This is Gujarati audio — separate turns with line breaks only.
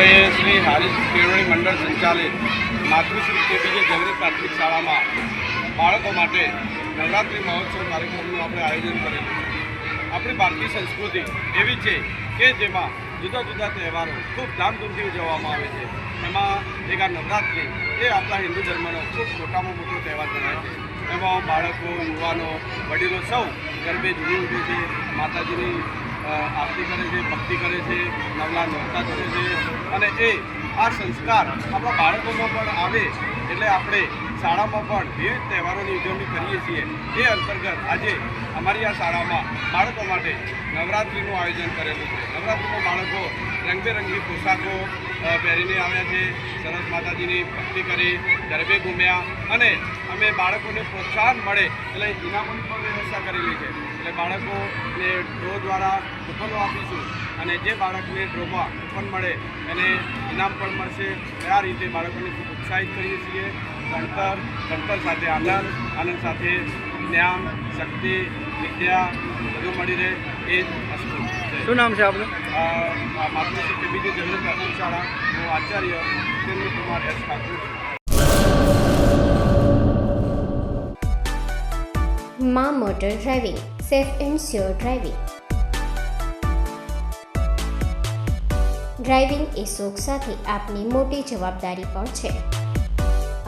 મારી કેળવણી મંડળ સંચાલિત માતૃશ્રી કેપીજે જગરી પ્રાથમિક શાળામાં બાળકો માટે નવરાત્રિ મહોત્સવ કાર્યક્રમનું આપણે આયોજન કરેલું. આપણી ભારતીય સંસ્કૃતિ એવી છે કે જેમાં જુદા જુદા તહેવારો ખૂબ ધામધૂમથી ઉજવવામાં આવે છે. એમાં એક આ નવરાત્રિ એ આપણા હિન્દુ ધર્મનો ખૂબ મોટામાં મોટો તહેવાર ગણાય છે. એમાં બાળકો, યુવાનો, વડીલો સૌ ગરબે ઝૂમી ઉઠે છે. માતાજીની આરતી કરે છે, ભક્તિ કરે છે, નવલા નવતા કરે છે અને એ આ સંસ્કાર આપણા બાળકોમાં પણ આવે એટલે આપણે શાળામાં પણ વિવિધ તહેવારોની ઉજવણી કરીએ છીએ. એ અંતર્ગત આજે અમારી આ શાળામાં બાળકો માટે નવરાત્રિનું આયોજન કરેલું છે. નવરાત્રિમાં બાળકો રંગબેરંગી પોશાકો પહેરીને આવ્યા છે. સરસ માતાજીની ભક્તિ કરી, ગરબે ઘૂમ્યા અને અમે બાળકોને પ્રોત્સાહન મળે એટલે ઇનામોની પણ વ્યવસ્થા કરેલી છે. એટલે બાળકોને ડ્રો દ્વારા કૂપનો આપીશું અને જે બાળકને ડ્રોમાં કૂપન મળે એને ઇનામ પણ મળશે. આ રીતે બાળકોને ખૂબ ઉત્સાહિત કરીએ છીએ. ભણતર ભણતર સાથે આનંદ આનંદ સાથે જ્ઞાન શક્તિ વિદ્યા બધું મળી રહે એ જ વસ્તુ.
શું નામ છે આપનું?
આ માતૃશ્રી બીજી જનરલ પ્રાથમિક શાળા હું આચાર્ય Jitendra Kumar S
ઠાકુરમાં motor driving safe and sure driving. Driving એ શોખ સાથે આપની મોટી જવાબદારી પણ છે.